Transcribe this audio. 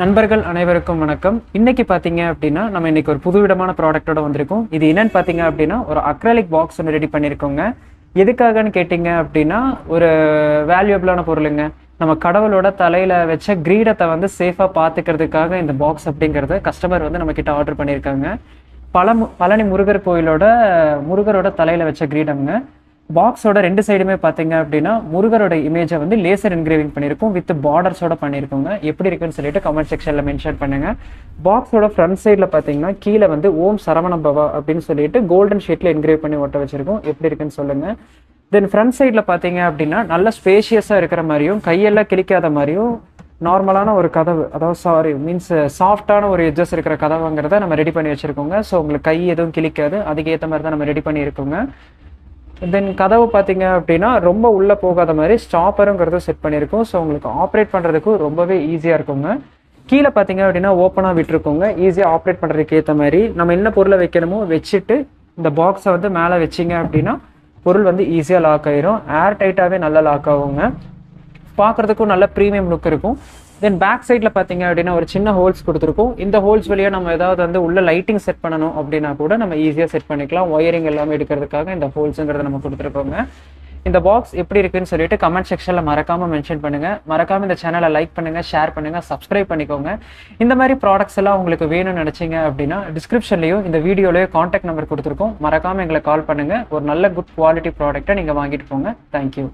நண்பர்கள் அனைவருக்கும் வணக்கம். இன்னைக்கு பார்த்தீங்க அப்படின்னா நம்ம இன்னைக்கு ஒரு புதுவிதமான ப்ராடக்ட்டோட வந்திருக்கோம். இது என்னன்னு பார்த்தீங்க அப்படின்னா ஒரு அக்ரலிக் பாக்ஸ் ஒன்று ரெடி பண்ணியிருக்கோங்க. எதுக்காகன்னு கேட்டிங்க அப்படின்னா ஒரு வேல்யூபிளான பொருளுங்க. நம்ம கடவுளோட தலையில வச்ச கிரீடத்தை வந்து சேஃபாக பார்த்துக்கிறதுக்காக இந்த பாக்ஸ் அப்படிங்கிறத கஸ்டமர் வந்து நம்ம கிட்ட ஆர்டர் பண்ணியிருக்காங்க. பல பழனி முருகர் கோயிலோட முருகரோட தலையில வச்ச கிரீடம்ங்க. பாக்ஸோட ரெண்டு சைடுமே பார்த்தீங்க அப்படின்னா முருகரோட இமேஜை வந்து லேசர் என்கிரேவிங் பண்ணியிருக்கோம் வித் பார்டர்ஸோட பண்ணியிருக்கோங்க. எப்படி இருக்குன்னு சொல்லிட்டு கமெண்ட் செக்ஷனில் மென்ஷன் பண்ணுங்க. பாக்ஸோட ஃப்ரண்ட் சைடில் பார்த்தீங்கன்னா கீழே வந்து ஓம் சரவண பவா அப்படின்னு சொல்லிட்டு கோல்டன் ஷீட்டில் என்கிரேவ் பண்ணி ஒட்ட வச்சிருக்கோம். எப்படி இருக்குன்னு சொல்லுங்க. தென் ஃப்ரண்ட் சைடில் பார்த்தீங்க அப்படின்னா நல்ல ஸ்பேஷியஸாக இருக்கிற மாதிரியும் கையெல்லாம் கிழிக்காத மாதிரியும் நார்மலான ஒரு கதவு அதாவது சாரி மீன்ஸ் சாஃப்டான ஒரு எட்ஜஸ் இருக்கிற கதவுங்கிறத நம்ம ரெடி பண்ணி வச்சிருக்கோங்க. ஸோ உங்களுக்கு கை எதுவும் கிழிக்காது. அதுக்கேற்ற மாதிரி தான் நம்ம ரெடி பண்ணியிருக்கோங்க. தென் கதவு பார்த்தீங்க அப்படின்னா ரொம்ப உள்ளே போகாத மாதிரி ஸ்டாப்பருங்கிறத செட் பண்ணியிருக்கோம். ஸோ உங்களுக்கு ஆப்ரேட் பண்ணுறதுக்கும் ரொம்பவே ஈஸியாக இருக்குங்க. கீழே பார்த்தீங்க அப்படின்னா ஓப்பனாக விட்டுருக்கோங்க. ஈஸியாக ஆப்ரேட் பண்ணுறதுக்கு ஏற்ற மாதிரி நம்ம என்ன பொருளை வைக்கணுமோ வச்சுட்டு இந்த பாக்ஸை வந்து மேலே வச்சிங்க அப்படின்னா பொருள் வந்து ஈஸியாக லாக் ஆயிரும். ஏர் டைட்டாகவே நல்லா லாக் ஆகுங்க. பார்க்குறதுக்கும் நல்ல ப்ரீமியம் லுக் இருக்கும். தென் பேக் சைடில் பார்த்தீங்க அப்படின்னா ஒரு சின்ன ஹோல்ஸ் கொடுத்துருக்கோம். இந்த ஹோல்ஸ் வழியாக நம்ம ஏதாவது வந்து உள்ள லைட்டிங் செட் பண்ணணும் அப்படின்னா கூட நம்ம ஈஸியாக செட் பண்ணிக்கலாம். ஒயரிங் எல்லாமே எடுக்கிறதுக்காக இந்த ஹோல்ஸுங்கிறத நம்ம கொடுத்துருக்கோங்க. இந்த பாக்ஸ் எப்படி இருக்குன்னு சொல்லிட்டு கமெண்ட் செக்ஷனில் மறக்காம மென்ஷன் பண்ணுங்க. மறக்காம இந்த சேனலை லைக் பண்ணுங்க ஷேர் பண்ணுங்க சப்ஸ்கிரைப் பண்ணிக்கோங்க. இந்த மாதிரி ப்ராடக்ட்ஸ் எல்லாம் உங்களுக்கு வேணும்னு நினச்சிங்க அப்படின்னா டிஸ்கிரிப்ஷன்லையும் இந்த வீடியோலயோ காண்டாக்ட் நம்பர் கொடுத்துருக்கோம். மறக்காம எங்களை கால் பண்ணுங்க. ஒரு நல்ல குட் குவாலிட்டி ப்ராடக்ட்டை நீங்கள் வாங்கிட்டு போங்க. தேங்க்யூ